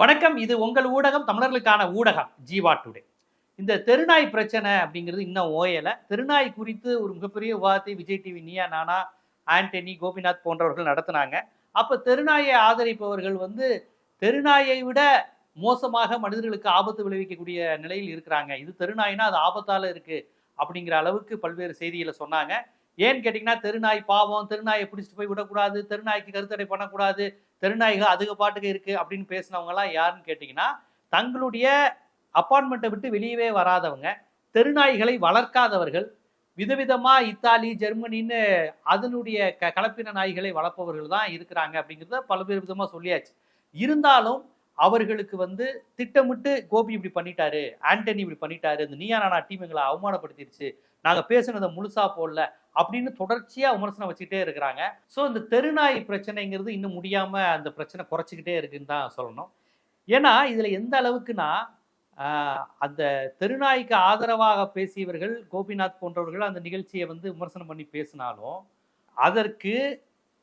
வணக்கம். இது உங்கள் ஊடகம் தமிழர்களுக்கான ஊடகம் ஜீவா டுடே. இந்த தெருநாய் பிரச்சனை அப்படிங்கிறது இன்னும் ஓயலை. தெருநாய் குறித்து ஒரு மிகப்பெரிய விவாதத்தை விஜய் டிவி நீயா நானா ஆண்டனி கோபிநாத் போன்றவர்கள் நடத்தினாங்க. அப்போ தெருநாயை ஆதரிப்பவர்கள் வந்து தெருநாயை விட மோசமாக மனிதர்களுக்கு ஆபத்து விளைவிக்கக்கூடிய நிலையில் இருக்கிறாங்க. இது தெருநாயினா அது ஆபத்தால் இருக்குது அப்படிங்கிற அளவுக்கு பல்வேறு செய்திகளை சொன்னாங்க. ஏன்னு கேட்டிங்கன்னா தெருநாய் பாவம் தெருநாயை பிடிச்சிட்டு போய் விடக்கூடாது தெருநாய்க்கு கருத்தடை பண்ணக்கூடாது தெருநாய்கள் அதுக பாட்டுக்கு இருக்கு அப்படின்னு பேசினவங்கலாம் யாருன்னு கேட்டிங்கன்னா தங்களுடைய அப்பார்ட்மெண்ட்டை விட்டு வெளியவே வராதவங்க தெருநாய்களை வளர்க்காதவர்கள் விதவிதமாக இத்தாலி ஜெர்மனின்னு அதனுடைய க கலப்பின நாய்களை வளர்ப்பவர்கள் தான் இருக்கிறாங்க அப்படிங்கிறத பல்வேறு விதமாக சொல்லியாச்சு. இருந்தாலும் அவர்களுக்கு வந்து திட்டமிட்டு கோபி இப்படி பண்ணிட்டாரு ஆண்டனி இப்படி பண்ணிட்டாரு இந்த நீயா நானா டீம் எங்களை அவமானப்படுத்திருச்சு நாங்கள் பேசுனதை முழுசா போடல அப்படின்னு தொடர்ச்சியா விமர்சனம் வச்சுக்கிட்டே இருக்கிறாங்க. ஸோ இந்த தெருநாய் பிரச்சனைங்கிறது இன்னும் முடியாம அந்த பிரச்சனை குறைச்சிக்கிட்டே இருக்குன்னு தான் சொல்லணும். ஏன்னா இதுல எந்த அளவுக்குன்னா அந்த தெருநாய்க்கு ஆதரவாக பேசியவர்கள் கோபிநாத் போன்றவர்கள் அந்த நிகழ்ச்சியை வந்து விமர்சனம் பண்ணி பேசினாலும் அதற்கு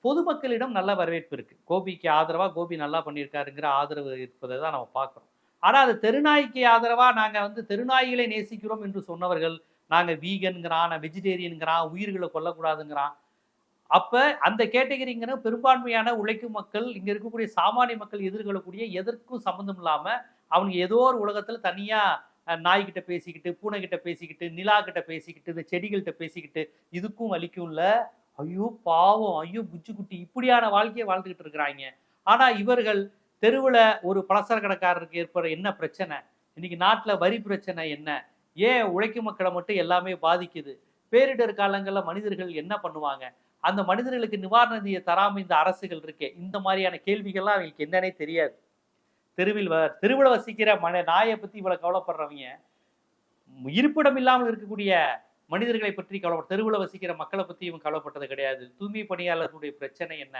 பொதுமக்களிடம் நல்ல வரவேற்பு இருக்கு. கோபிக்கு ஆதரவா கோபி நல்லா பண்ணியிருக்காருங்கிற ஆதரவு இருப்பதை தான் நம்ம பார்க்குறோம். ஆனால் அது தெருநாய்க்கு ஆதரவா நாங்கள் வந்து தெருநாய்களை நேசிக்கிறோம் என்று சொன்னவர்கள் நாங்கள் வீகன்கிறான் நான் வெஜிடேரியனுங்கிறான் உயிர்களை கொல்லக்கூடாதுங்கிறான். அப்போ அந்த கேட்டகரிங்கிற பெரும்பான்மையான உழைக்கும் மக்கள் இங்கே இருக்கக்கூடிய சாமானிய மக்கள் எதிர்கொள்ளக்கூடிய எதற்கும் சம்மந்தம் இல்லாமல் அவங்க ஏதோ ஒரு உலகத்தில் தனியாக நாய்கிட்ட பேசிக்கிட்டு பூனைகிட்ட பேசிக்கிட்டு நிலா கிட்ட பேசிக்கிட்டு இந்த செடிகள்கிட்ட பேசிக்கிட்டு இதுக்கும் வலிக்கும்ல ஐயோ பாவம் ஐயோ புச்சு குட்டி இப்படியான வாழ்க்கையை வாழ்ந்துக்கிட்டு இருக்கிறாங்க. ஆனால் இவர்கள் தெருவில் ஒரு பலசரக்கடைக்காரருக்கு ஏற்படுற என்ன பிரச்சனை? இன்னைக்கு நாட்டில் வரி பிரச்சனை என்ன? ஏன் உழைக்கும் மக்களை மட்டும் எல்லாமே பாதிக்குது? பேரிடர் காலங்களில் மனிதர்கள் என்ன பண்ணுவாங்க? அந்த மனிதர்களுக்கு நிவாரண நிதியை தராமல் இந்த அரசுகள் இருக்கே. இந்த மாதிரியான கேள்விகள்லாம் அவங்களுக்கு என்னன்னே தெரியாது. தெருவில் வ தெருவில் வசிக்கிற மன நாயை பற்றி இவ்வளோ கவலைப்படுறவங்க இருப்பிடம் இல்லாமல் இருக்கக்கூடிய மனிதர்களை பற்றி கவலைப்பட தெருவில் வசிக்கிற மக்களை பற்றி இவங்க கவலைப்பட்டது கிடையாது. தூய்மை பணியாளர்களுடைய பிரச்சனை என்ன?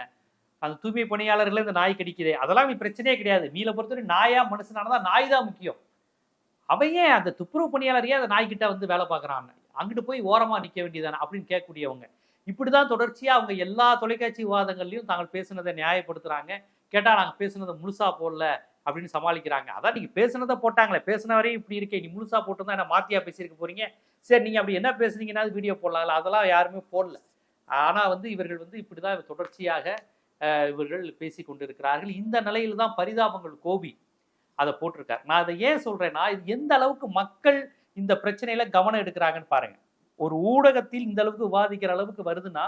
அந்த தூய்மை பணியாளர்கள் இந்த நாய் கடிக்குதே. அதெல்லாம் பிரச்சனையே கிடையாது. மீள பொறுத்தவரை நாயா மனுஷனானதான் நாய் தான் முக்கியம். அவன் ஏன் அந்த துப்புரவு பணியாளர் ஏன் அந்த நாய்கிட்ட வந்து வேலை பார்க்குறான் அங்கிட்டு போய் ஓரமாக நிற்க வேண்டியதானே அப்படின்னு கேட்கக்கூடியவங்க. இப்படி தான் தொடர்ச்சியாக அவங்க எல்லா தொலைக்காட்சி விவாதங்கள்லையும் தாங்கள் பேசுனதை நியாயப்படுத்துகிறாங்க கேட்டால் நாங்கள் பேசுனதை முழுசா போடல அப்படின்னு சமாளிக்கிறாங்க. அதான் நீங்கள் பேசுனதை போட்டாங்களே பேசின வரையும் இப்படி இருக்கே நீ முழுசாக போட்டு தான் என்ன மாத்தியா பேசியிருக்க போறீங்க? சரி நீங்கள் அப்படி என்ன பேசுனீங்கன்னா வீடியோ போடலாம்ல அதெல்லாம் யாருமே போடல. ஆனால் வந்து இவர்கள் வந்து இப்படி தான் தொடர்ச்சியாக இவர்கள் பேசி கொண்டிருக்கிறார்கள் இந்த நிலையில் தான் பரிதாபங்கள் கோபி. அதை போட்டிருக்காரு. நான் அதை ஏன் சொல்றேன்னா இது எந்த அளவுக்கு மக்கள் இந்த பிரச்சனையில கவனம் எடுக்கிறாங்கன்னு பாருங்க. ஒரு ஊடகத்தில் இந்த அளவுக்கு விவாதிக்கிற அளவுக்கு வருதுன்னா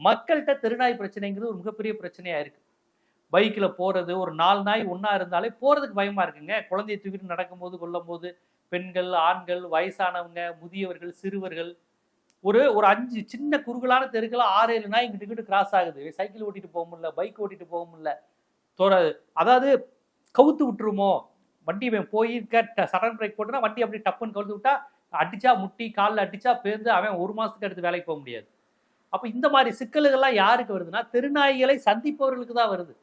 மக்கள்கிட்ட தெருநாய் பிரச்சனைங்கிறது ஒரு மிகப்பெரிய பிரச்சனையா இருக்கு. பைக்கில் போறது ஒரு நாலு நாய் ஒன்றா இருந்தாலே போறதுக்கு பயமா இருக்குங்க. குழந்தையை தூக்கிட்டு நடக்கும்போது கொல்லும்போது பெண்கள் ஆண்கள் வயசானவங்க முதியவர்கள் சிறுவர்கள். ஒரு ஒரு அஞ்சு சின்ன குறுகலான தெருக்கள் ஆறு ஏழு நாய் இங்கிட்டு இங்கிட்டு கிராஸ் ஆகுது. சைக்கிள் ஓட்டிட்டு போக முடியல பைக் ஓட்டிட்டு போக முடியல. தோற அதாவது கவுத்து விட்டுருமோ? வண்டி இவன் போய் சடன் பிரேக் போட்டுனா வண்டி அப்படி டப்புன்னு கவுத்து விட்டா அடிச்சா முட்டி காலில் அடிச்சா பேருந்து அவன் ஒரு மாதத்துக்கு அடுத்து வேலைக்கு போக முடியாது. அப்போ இந்த மாதிரி சிக்கல்கள்லாம் யாருக்கு வருதுன்னா தெருநாய்களை சந்திப்பவர்களுக்கு தான் வருது.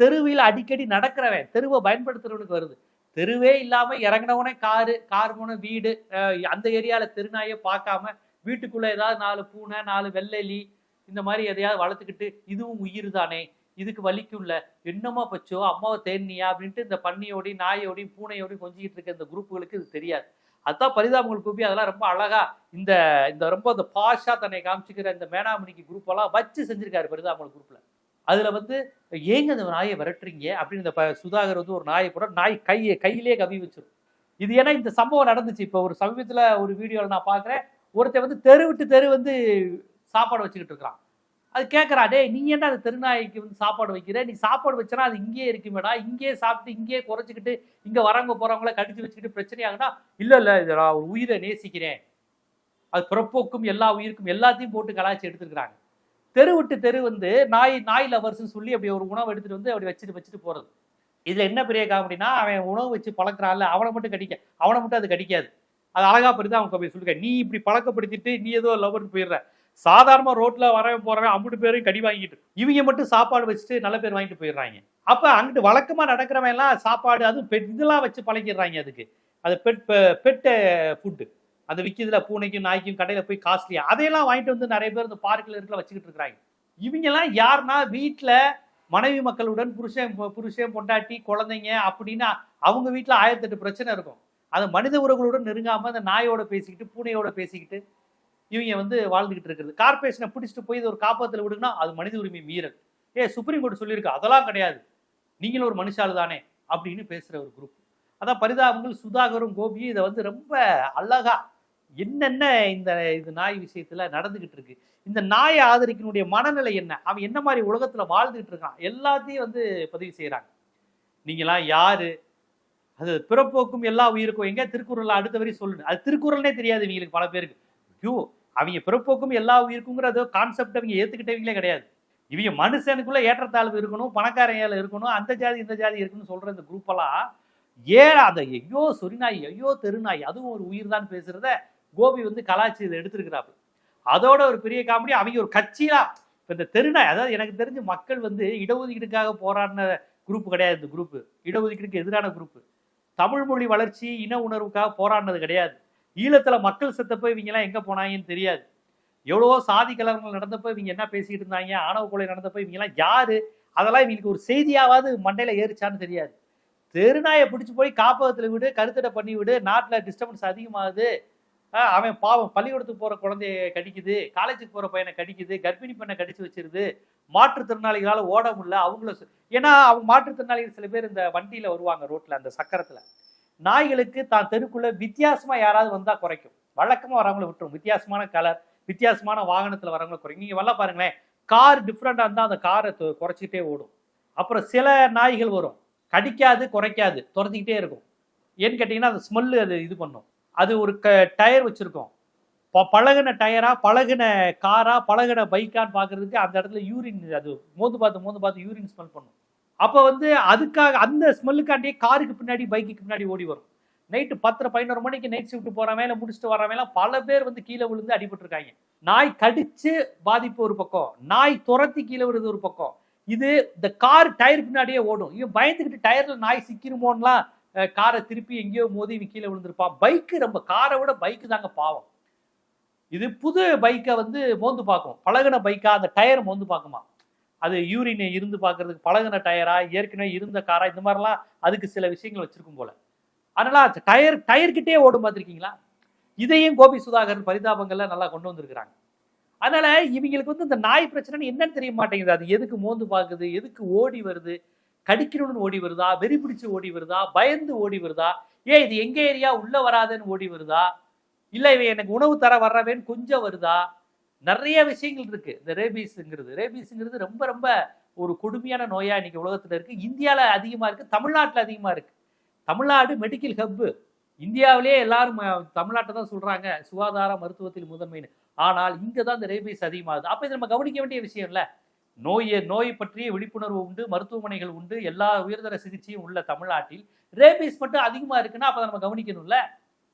தெருவில் அடிக்கடி நடக்கிறவன் தெருவை பயன்படுத்துறவனுக்கு வருது. தெருவே இல்லாமல் இறங்கினவனே காரு கார் போன வீடு அந்த ஏரியாவில் தெருநாயை பார்க்காம வீட்டுக்குள்ளே ஏதாவது நாலு பூனை நாலு வெள்ளெலி இந்த மாதிரி எதையாவது வளர்த்துக்கிட்டு இதுவும் உயிர் தானே? இதுக்கு வலிக்குள்ள என்னமா பச்சோ அம்மாவை தேர்னியா அப்படின்ட்டு இந்த பன்னியோடையும் நாயோடையும் பூனையோடையும் கொஞ்சிக்கிட்டு இருக்க இந்த குரூப்புகளுக்கு இது தெரியாது. அதான் பரிதாபங்கள் கூப்பி அதெல்லாம் ரொம்ப அழகா இந்த இந்த ரொம்ப இந்த பாஷா தன்னை காமிச்சுக்கிற இந்த மேனாமணிக்கு குரூப்பெல்லாம் வச்சு செஞ்சிருக்காரு பரிதாபங்கள் குரூப்ல. அதுல வந்து ஏங்க இந்த நாயை விரட்டுறீங்க? அப்படின்னு இந்த ப- சுதாகர் வந்து ஒரு நாயை போட நாய் கையை கையிலே கவி வச்சிடும் இது ஏன்னா இந்த சம்பவம் நடந்துச்சு. இப்போ ஒரு சமீபத்தில் ஒரு வீடியோவில் நான் பார்க்குறேன் ஒருத்தன் வந்து தெரு விட்டு தெரு வந்து சாப்பாடு வச்சுக்கிட்டு இருக்கிறான். அது கேட்குறா டே நீ என்ன அது தெருநாய்க்கு வந்து சாப்பாடு வைக்கிற? நீ சாப்பாடு வச்சனா அது இங்கேயே இருக்குமேடா. இங்கேயே சாப்பிட்டு இங்கேயே குறைச்சிக்கிட்டு இங்கே வரவங்க போறவங்கள கடிச்சு வச்சுக்கிட்டு பிரச்சனையாகுனா இல்லை இல்லை இது நான் ஒரு உயிரை நேசிக்கிறேன். அது பிறப்போக்கும் எல்லா உயிருக்கும் எல்லாத்தையும் போட்டு கலாய்ச்சி எடுத்துருக்குறாங்க. தெரு விட்டு தெரு வந்து நாய் நாய் லவர்ஸ்ன்னு சொல்லி அப்படி ஒரு உணவு எடுத்துகிட்டு வந்து அப்படி வச்சுட்டு வச்சுட்டு போறது. இதில் என்ன பெரிய காமெடினா அவன் உணவு வச்சு பழக்கிறான்ல அவனை மட்டும் கடிக்க. அவனை மட்டும் அது கடிக்காது. அது அழகா படுத்து அவன் போய் சொல்லிருக்க நீ இப்படி பழக்கப்படுத்திட்டு நீ ஏதோ லவர்னு போயிடுற. சாதாரண ரோட்ல வர போறவன் அம்புட்டு பேரையும் கடி வாங்கிட்டு இவங்க மட்டும் சாப்பாடு வச்சுட்டு நல்ல பேர் வாங்கிட்டு போயிடுறாங்க. அப்ப அங்கிட்டு வழக்கமா நடக்கிறவன் எல்லாம் சாப்பாடு அதுவும் பெட் இதெல்லாம் வச்சு பழகிடுறாங்க அதுக்கு. அது பெட் பெட் ஃபுட்டு அந்த விற்கிதுல பூனைக்கும் நாய்க்கும் கடையில போய் காஸ்ட்லியா அதையெல்லாம் வாங்கிட்டு வந்து நிறைய பேர் இந்த பார்க்கில் இருக்கல வச்சுக்கிட்டு இருக்கிறாங்க. இவங்க எல்லாம் யாருன்னா வீட்டுல மனைவி மக்களுடன் புருஷன் புருஷன் பொண்டாட்டி குழந்தைங்க அப்படின்னா அவங்க வீட்டுல ஆயிரத்தெட்டு பிரச்சனை இருக்கும். அது மனித உறவுகளுடன் நெருங்காம அந்த நாயோட பேசிக்கிட்டு பூனையோட பேசிக்கிட்டு இவங்க வந்து வாழ்ந்துகிட்டு இருக்கிறது. கார்பரேஷனை பிடிச்சிட்டு போய் இது ஒரு காப்பகத்தில் விடுனா அது மனித உரிமை மீறல். ஏ சுப்ரீம் கோர்ட் சொல்லியிருக்கு அதெல்லாம் கிடையாது. நீங்களும் ஒரு மனுஷாள் தானே அப்படின்னு பேசுகிற ஒரு குரூப் அதான் பரிதாபங்கள் சுதாகரும் கோபியும் இதை வந்து ரொம்ப அழகா என்னென்ன இந்த இது நாய் விஷயத்துல நடந்துகிட்டு இருக்கு. இந்த நாயை ஆதரிக்கனுடைய மனநிலை என்ன? அவன் என்ன மாதிரி உலகத்துல வாழ்ந்துகிட்டு இருக்கான்? எல்லாத்தையும் வந்து பதிவு செய்யறாங்க நீங்களாம் யாரு? அது பிறப்போக்கும் எல்லா உயிருக்கும். எங்க? திருக்குறள் அடுத்த வரையும் சொல்லுங்க அது திருக்குறள்னே தெரியாது இவங்களுக்கு பல பேருக்கு. ஐயோ அவங்க பிறப்போக்கும் எல்லா உயிருக்குங்கிற கான்செப்ட் அவங்க ஏற்றுக்கிட்டவங்களே கிடையாது. இவங்க மனுஷனுக்குள்ள ஏற்றத்தாழ்வு இருக்கணும் பணக்காரன் ஏழை இருக்கணும் அந்த ஜாதி இந்த ஜாதி இருக்குன்னு சொல்ற இந்த குரூப் எல்லாம் ஏன் அந்த ஐயோ சொரிநாய் ஐயோ தெருநாய் அதுவும் ஒரு உயிர் தான் பேசுறத கோபி வந்து கலாச்சி இதை எடுத்திருக்கிறாப்பு. அதோட ஒரு பெரிய காமெடி அவங்க ஒரு கட்சியா இப்போ இந்த தெருநாய் அதாவது எனக்கு தெரிஞ்சு மக்கள் வந்து இடஒதுக்கீடுக்காக போராடின குரூப் கிடையாது இந்த குரூப் இடஒதுக்கீடுக்கு எதிரான குரூப் தமிழ் மொழி வளர்ச்சி இன உணர்வுக்காக போராடினது கிடையாது. ஈழத்துல மக்கள் செத்தப்ப இவங்க எல்லாம் எங்க போனாங்கன்னு தெரியாது. எவ்வளவோ சாதி கலவரங்கள் நடந்தப்போ இவங்க என்ன பேசிக்கிட்டு இருந்தாங்க ஆணவ கொலை நடந்தப்போ இவங்க எல்லாம் யாரு? அதெல்லாம் இவங்களுக்கு ஒரு செய்தியாவது மண்டையில ஏறிச்சான்னு தெரியாது. தெருநாயை பிடிச்சு போய் காப்பகத்துல விடு கருத்தடை பண்ணி விடு நாட்டுல டிஸ்டர்பன்ஸ் அதிகமாகுது. அவன் பாவம் பள்ளிக்கூடத்துக்கு போற குழந்தைய கடிக்குது காலேஜுக்கு போற பையனை கடிக்குது கர்ப்பிணி பெண்ணை கடிச்சு வச்சிருது. மாற்றுத்திறனாளிகளால ஓட முடியல. அவங்கள ஏன்னா அவங்க மாற்றுத்திறனாளிகள் சில பேர் இந்த வண்டியில வருவாங்க ரோட்ல அந்த சக்கரத்துல. நாய்களுக்கு தான் தெருக்குள்ள வித்தியாசமா யாராவது வந்தா குறைக்கும். வழக்கமா வரவங்கள விட்டுரும். வித்தியாசமான கலர் வித்தியாசமான வாகனத்துல வரவங்களை குறைக்கும். நீங்க வரல பாருங்களேன். கார் டிஃப்ரெண்டா இருந்தா அந்த காரை குறைச்சிக்கிட்டே ஓடும். அப்புறம் சில நாய்கள் வரும். கடிக்காது குறைக்காது துரத்திக்கிட்டே இருக்கும். ஏன்னு கேட்டிங்கன்னா அந்த ஸ்மெல்லு அது இது பண்ணும். அது ஒரு க டயர் வச்சிருக்கோம். ப- பழகுன டயரா பழகுன காரா பழகுன பைக்கான்னு பார்க்கறதுக்கு அந்த இடத்துல யூரின் அது மோந்து பார்த்து மோந்து பார்த்து யூரின் ஸ்மெல் பண்ணும். அப்போ வந்து அதுக்காக அந்த ஸ்மெல்லுக்காண்டியே காருக்கு பின்னாடி பைக்குக்கு பின்னாடி ஓடி வரும். நைட்டு பத்தரை பதினோரு மணிக்கு நைட் ஷிஃப்ட் போகிற இல்லை முடிச்சுட்டு வரவன் பல பேர் வந்து கீழே விழுந்து அடிபட்டிருக்காங்க. நாய் கடிச்சு பாதிப்பு ஒரு பக்கம் நாய் துரத்தி கீழே விழுது ஒரு பக்கம். இது இந்த கார் டயர் பின்னாடியே ஓடும். இவன் பயந்துக்கிட்டு டயரில் நாய் சிக்கிருமோன்லாம் காரை திருப்பி எங்கேயோ மோதி இவன் கீழே விழுந்திருப்பான். பைக்கு ரொம்ப காரை விட பைக்கு தாங்க பாவம். இது புது பைக்கை வந்து மோந்து பார்க்கும். பழகுன பைக்கா அந்த டயர் மோந்து பார்க்குமா அது யூரின் இருந்து பார்க்கறதுக்கு பழகுன டயரா ஏற்கனவே இருந்த காரா இந்த மாதிரிலாம் அதுக்கு சில விஷயங்கள் வச்சிருக்கும் போல. அதனால டயர் டயர்கிட்டே ஓடும் பார்த்துருக்கீங்களா? இதையும் கோபி சுதாகர் பரிதாபங்கள்ல நல்லா கொண்டு வந்திருக்கிறாங்க. அதனால இவங்களுக்கு வந்து இந்த நாய் பிரச்சனைன்னு என்னன்னு தெரிய மாட்டேங்குது. அது எதுக்கு மோந்து பார்க்குது? எதுக்கு ஓடி வருது? கடிக்கணும்னு ஓடி வருதா? வெறி பிடிச்சு ஓடி வருதா? பயந்து ஓடி வருதா? ஏன் இது எங்க ஏரியா? உள்ள வராதுன்னு ஓடி வருதா? இல்லை இவன் எனக்கு உணவு தர வர்றவேன்னு கொஞ்சம் வருதா? நிறைய விஷயங்கள் இருக்கு. இந்த ரேபீஸ்ங்கிறது. ரேபீஸ்ங்கிறது ரொம்ப ரொம்ப ஒரு கொடுமையான நோயா இன்னைக்கு உலகத்துல இருக்கு. இந்தியாவில் அதிகமா இருக்கு. தமிழ்நாட்டில் அதிகமா இருக்கு. தமிழ்நாடு மெடிக்கல் ஹப்பு இந்தியாவிலேயே எல்லாரும் தமிழ்நாட்டை தான் சொல்றாங்க. சுகாதார மருத்துவத்தில் முதன்மைன்னு. ஆனால் இங்கே தான் இந்த ரேபீஸ் அதிகமாகுது. அப்போ இதை நம்ம கவனிக்க வேண்டிய விஷயம் இல்லை. நோயை நோய் பற்றிய விழிப்புணர்வு உண்டு மருத்துவமனைகள் உண்டு எல்லா உயர்தர சிகிச்சையும் உள்ள தமிழ்நாட்டில் ரேபீஸ் மட்டும் அதிகமாக இருக்குன்னா அப்போ நம்ம கவனிக்கணும்ல.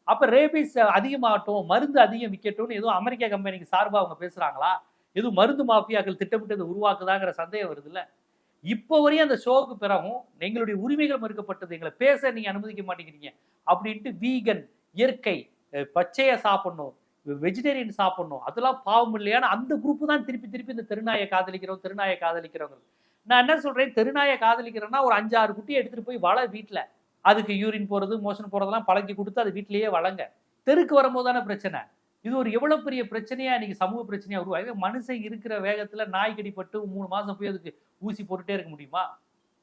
அப்போ ரேபீஸ் அதிகமாகட்டும் மருந்து அதிகம் விற்கட்டும்னு எதுவும் அமெரிக்க கம்பெனிக்கு சார்பாக அவங்க பேசுகிறாங்களா எதுவும் மருந்து மாஃபியாக்கள் திட்டமிட்டு உருவாக்குதாங்கிற சந்தேகம் வருது இல்லை இப்போ வரையும் அந்த ஷோவுக்கு பிறகும் எங்களுடைய உரிமைகள் மறுக்கப்பட்டது. எங்களை பேச நீங்கள் அனுமதிக்க மாட்டேங்கிறீங்க. அப்படின்ட்டு வீகன் இயற்கை பச்சையை சாப்பிடணும் வெஜிடேரியன் சாப்பிடணும். அதெல்லாம் பாவம் இல்லையான்னு அந்த குரூப்பு தான் திருப்பி திருப்பி இந்த தெருநாயை காதலிக்கிறோம் தெருநாயை காதலிக்கிறவங்க நான் என்ன சொல்கிறேன் தெருநாயை காதலிக்கிறேன்னா ஒரு அஞ்சாறு குட்டியை எடுத்துகிட்டு போய் வள வீட்டில் அதுக்கு யூரின் போறது மோஷன் போகிறதெல்லாம் பழக்கி கொடுத்து அது வீட்டிலேயே வழங்க தெருக்கு வரும்போது தானே பிரச்சனை. இது ஒரு எவ்வளோ பெரிய பிரச்சனையாக இன்னைக்கு சமூக பிரச்சனையா உருவாகி மனுஷன் இருக்கிற வேகத்துல நாய் கடிப்பட்டு மூணு மாசம் போய் அதுக்கு ஊசி போட்டுட்டே இருக்க முடியுமா?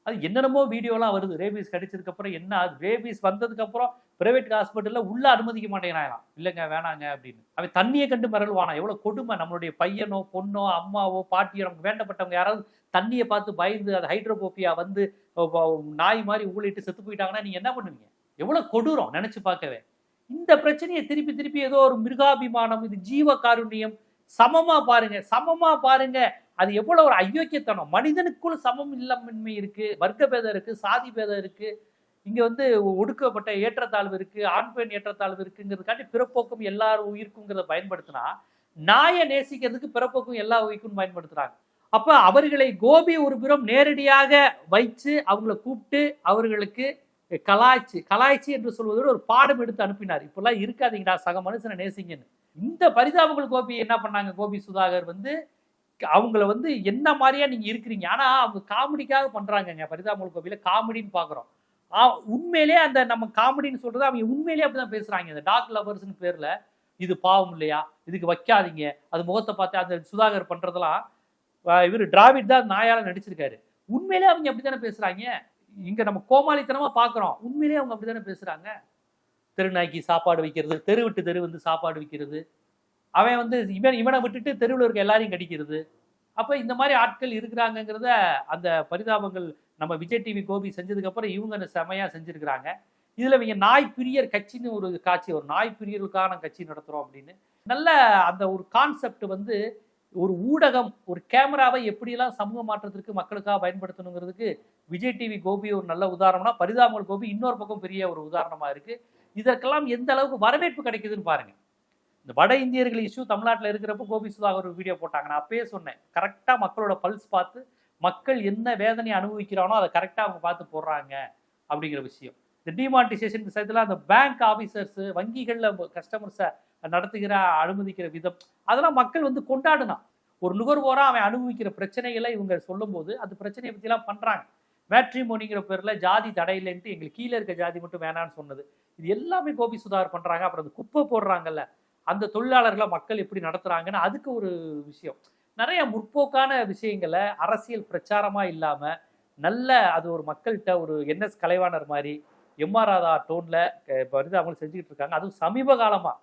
அது என்னென்னமோ வீடியோலாம் வருது. ரேபீஸ் கடிச்சதுக்கு அப்புறம் என்ன அது ரேபீஸ் வந்ததுக்கப்புறம் பிரைவேட் ஹாஸ்பிட்டல்ல உள்ள அனுமதிக்க மாட்டேங்கிறாங்களாம். இல்லைங்க வேணாங்க அப்படின்னு. அவன் தண்ணியை கண்டு மிரள்வானா எவ்வளவு கொடுமை. நம்மளுடைய பையனோ பொண்ணோ அம்மாவோ பாட்டியோ நமக்கு வேண்டப்பட்டவங்க யாராவது தண்ணியை பார்த்து பயந்து அது ஹைட்ரோபோபியா வந்து நாய் மாதிரி ஊழிட்டு செத்து போயிட்டாங்கன்னா நீங்க என்ன பண்ணுவீங்க? எவ்வளவு கொடூரம் நினைச்சு பார்க்கவே. இந்த பிரச்சனையை திருப்பி திருப்பி ஏதோ ஒரு மிருகாபிமானம் இது ஜீவ காருண்யம் சமமா பாருங்க சமமா பாருங்க. அது எவ்வளவு ஒரு அயோக்கியத்தனம். மனிதனுக்குள் சமம் இல்லமின்மை இருக்கு வர்க்க பேதம் இருக்கு சாதி பேதம் இருக்கு. இங்க வந்து ஒடுக்கப்பட்ட ஏற்றத்தாழ்வு இருக்கு ஆண் பெண் ஏற்றத்தாழ்வு இருக்குங்கிறதுக்காண்டி பிறப்போக்கும் எல்லாரும் உயிருக்குங்கிறத பயன்படுத்தினா நாயை நேசிக்கிறதுக்கு பிறப்போக்கும் எல்லா உயிருக்கும் பயன்படுத்துறாங்க. அப்ப அவர்களை கோபி ஒரு புறம் நேரடியாக வைத்து அவங்கள கூப்பிட்டு அவர்களுக்கு கலாய்ச்சி கலாய்ச்சி என்று சொல்வதோடு ஒரு பாடம் எடுத்து அனுப்பினார். இப்பெல்லாம் இருக்காதீங்கடா சக மனுஷனை நேசிங்கன்னு. இந்த பரிதாபங்கள் கோபி என்ன பண்ணாங்க? கோபி சுதாகர் வந்து அவங்கள வந்து என்ன மாதிரியா நீங்க இருக்கிறீங்க? ஆனா அவங்க காமெடிக்காக பண்றாங்கங்க. பரிதாபங்கள் கோபியில காமெடின்னு பாக்குறோம். ஆ, உண்மையிலே அந்த நம்ம காமெடின்னு சொல்றது அவங்க உண்மையிலேயே அப்படிதான் பேசுறாங்க. இந்த டாக் லவர்ஸ்னு பேர்ல இது பாவம் இல்லையா? இதுக்கு வைக்காதீங்க. அது முகத்தை பார்த்து அந்த சுதாகர் பண்றதெல்லாம் இவர் டிராவிட் தான் நாயால நடிச்சிருக்காரு. உண்மையிலே அவங்க அப்படித்தானே பேசுறாங்க? இங்க நம்ம கோமாளித்தனமா பாக்குறோம். உண்மையிலேயே அவங்க அப்படித்தானே பேசுறாங்க? தெருநாய்க்கு சாப்பாடு வைக்கிறது தெரு விட்டு தெரு வந்து சாப்பாடு வைக்கிறது. அவன் வந்து இவன் இவனை விட்டுட்டு தெருவில் இருக்க எல்லாரையும் கடிக்கிறது. அப்ப இந்த மாதிரி ஆட்கள் இருக்கிறாங்கங்கிறத அந்த பரிதாபங்கள் நம்ம விஜய் டிவி கோபி செஞ்சதுக்கு அப்புறம் இவங்க செமையா செஞ்சிருக்கிறாங்க. இதுல இவங்க நாய் பிரியர் கட்சின்னு ஒரு காட்சி ஒரு நாய் பிரியர்களுக்கான கட்சி நடத்துறோம் அப்படின்னு. நல்ல அந்த ஒரு கான்செப்ட் வந்து ஒரு ஊடகம் ஒரு கேமராவை எப்படியெல்லாம் சமூக மாற்றத்திற்கு மக்களுக்காக பயன்படுத்தணுங்கிறதுக்கு விஜய் டிவி கோபி ஒரு நல்ல உதாரணம்னா பரிதாமல் கோபி இன்னொரு பக்கம் பெரிய ஒரு உதாரணமா இருக்கு. இதற்கெல்லாம் எந்த அளவுக்கு வரவேற்பு கிடைக்குதுன்னு பாருங்க. இந்த வட இந்தியர்கள் இஷ்யூ தமிழ்நாட்டில் இருக்கிறப்ப கோபி சுதாகர் ஒரு வீடியோ போட்டாங்க. நான் அப்பயே சொன்னேன். கரெக்டாக மக்களோட பல்ஸ் பார்த்து மக்கள் என்ன வேதனையை அனுபவிக்கிறானோ அதை கரெக்டாக அவங்க பார்த்து போடுறாங்க அப்படிங்கிற விஷயம். இந்த டிமானிட்டைசேஷன் விஷயத்தில் அந்த பேங்க் ஆஃபீஸர்ஸ் வங்கிகளில் கஸ்டமர்ஸை நடத்துகிற அனுமதிக்கிற விதம். அதெல்லாம் மக்கள் வந்து கொண்டாடினான். ஒரு நுகர்வோரா அவன் அனுபவிக்கிற பிரச்சனைகளை இவங்க சொல்லும்போது அந்த பிரச்சனையை பற்றிலாம் பண்ணுறாங்க மேட்ரிமோனிங்கிற பேரில் ஜாதி தடை எங்களுக்கு கீழே இருக்க ஜாதி மட்டும் வேணான்னு சொன்னது. இது எல்லாமே கோபி சுதாகர் பண்ணுறாங்க அப்புறம் அந்த குப்பை போடுறாங்கல்ல அந்த தொழிலாளர்களை மக்கள் எப்படி நடத்துகிறாங்கன்னு அதுக்கு ஒரு விஷயம். நிறைய முற்போக்கான விஷயங்களை அரசியல் பிரச்சாரமாக இல்லாமல் நல்ல அது ஒரு மக்கள்கிட்ட ஒரு என்எஸ் கலைவாணர் மாதிரி எம்ஆர் ராதா டோனில் இப்போ வந்து அவங்க செஞ்சுக்கிட்டு இருக்காங்க. அதுவும் சமீப காலமாக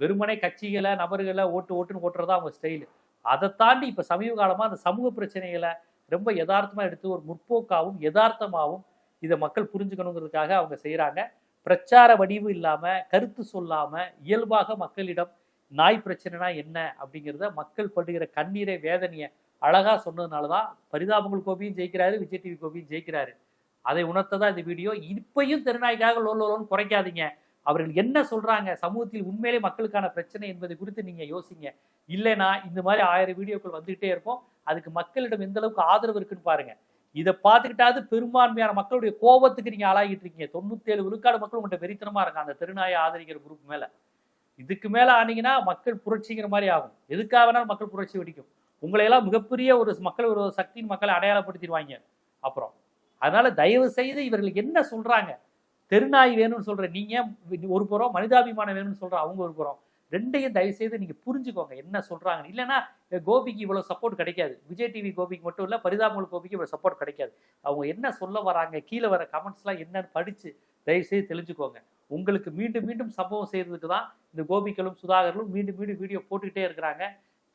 வெறுமனே கட்சிகளை நபர்களை ஓட்டு ஓட்டுன்னு ஓட்டுறதா அவங்க ஸ்டைலு அதை தாண்டி இப்போ சமீப காலமாக அந்த சமூக பிரச்சனைகளை ரொம்ப யதார்த்தமாக எடுத்து ஒரு முற்போக்காகவும் யதார்த்தமாகவும் இதை மக்கள் புரிஞ்சுக்கணுங்கிறதுக்காக அவங்க செய்கிறாங்க பிரச்சார வடிவு இல்லாமல் கருத்து சொல்லாமல் இயல்பாக மக்களிடம் நாய் பிரச்சனைனா என்ன அப்படிங்கிறத மக்கள் படுகிற கண்ணீரை வேதனையை அழகா சொன்னதுனால தான் பரிதாபங்கள் கோபியும் ஜெயிக்கிறாரு விஜய் டிவி கோபியும் ஜெயிக்கிறாரு. அதை உணர்த்ததான் இந்த வீடியோ. இப்பையும் திருநாய்க்காக லோன் லோன் குறைக்காதீங்க. அவர்கள் என்ன சொல்றாங்க? சமூகத்தில் உண்மையிலே மக்களுக்கான பிரச்சனை என்பதை குறித்து நீங்க யோசிங்க. இல்லைன்னா இந்த மாதிரி ஆயிரம் வீடியோக்கள் வந்துகிட்டே இருக்கும். அதுக்கு மக்களிடம் எந்த அளவுக்கு ஆதரவு இருக்குன்னு பாருங்க. இதை பார்த்துக்கிட்டாவது பெரும்பான்மையான மக்களுடைய கோபத்துக்கு நீங்க ஆளாகிட்டு இருக்கீங்க. தொண்ணூத்தேழு விழுக்காடு மக்கள் உங்கள்கிட்ட வெறித்தனமா இருக்காங்க. அந்த திருநாயை ஆதரிக்கிற குரூப் மேல. இதுக்கு மேல ஆனீங்கன்னா மக்கள் புரட்சிங்கிற மாதிரி ஆகும். எதுக்காக வேணாலும் மக்கள் புரட்சி வெடிக்கும். உங்களை எல்லாம் மிகப்பெரிய ஒரு மக்கள் ஒரு சக்தியின் மக்களை அடையாளப்படுத்திடுவாங்க. அப்புறம். அதனால தயவு செய்து இவர்களுக்கு என்ன சொல்றாங்க? தெருநாய் வேணும்னு சொல்ற நீங்க ஒரு புறம் மனிதாபிமானம் வேணும்னு சொல்ற அவங்க ஒரு புறம். ரெண்டையும் தயவு செய்து நீங்க புரிஞ்சுக்கோங்க என்ன சொல்றாங்க இல்லைன்னா கோபிக்கு இவ்வளவு சப்போர்ட் கிடைக்காது. விஜய் டிவி கோபிக்கு மட்டும் இல்ல பரிதாபங்கள் கோபிக்கு இவ்வளவு சப்போர்ட் கிடைக்காது. அவங்க என்ன சொல்ல வராங்க கீழே வர கமெண்ட்ஸ்லாம் என்னன்னு படிச்சு தயவு செய்து தெரிஞ்சுக்கோங்க உங்களுக்கு மீண்டும் மீண்டும் சம்பவம் செய்யறதுக்கு தான் இந்த கோபிகளும் சுதாகர்களும் மீண்டும் மீண்டும் வீடியோ போட்டுக்கிட்டே இருக்கிறாங்க.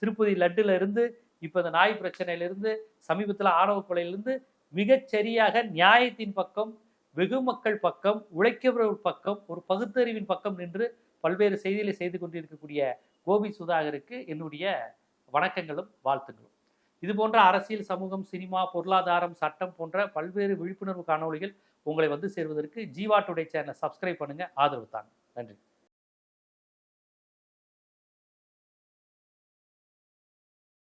திருப்பதி லட்டுல இருந்து இப்போ இந்த நாய் பிரச்சனையிலிருந்து சமீபத்தில் ஆணவ கொலையிலிருந்து மிகச் சரியாக நியாயத்தின் பக்கம் வெகு மக்கள் பக்கம் உழைக்கிறவர்கள் பக்கம் ஒரு பகுத்தறிவின் பக்கம் நின்று பல்வேறு செய்திகளை செய்து கொண்டிருக்கக்கூடிய கோபி சுதாகருக்கு என்னுடைய வணக்கங்களும் வாழ்த்துங்களும் இது போன்ற அரசியல் சமூகம் சினிமா பொருளாதாரம் சட்டம் போன்ற பல்வேறு விழிப்புணர்வு காணொளிகள் உங்களை வந்து சேர்வதற்கு ஜீவா டுடே சேனலை சப்ஸ்கிரைப் பண்ணுங்க. ஆதரவு தாங்க. நன்றி.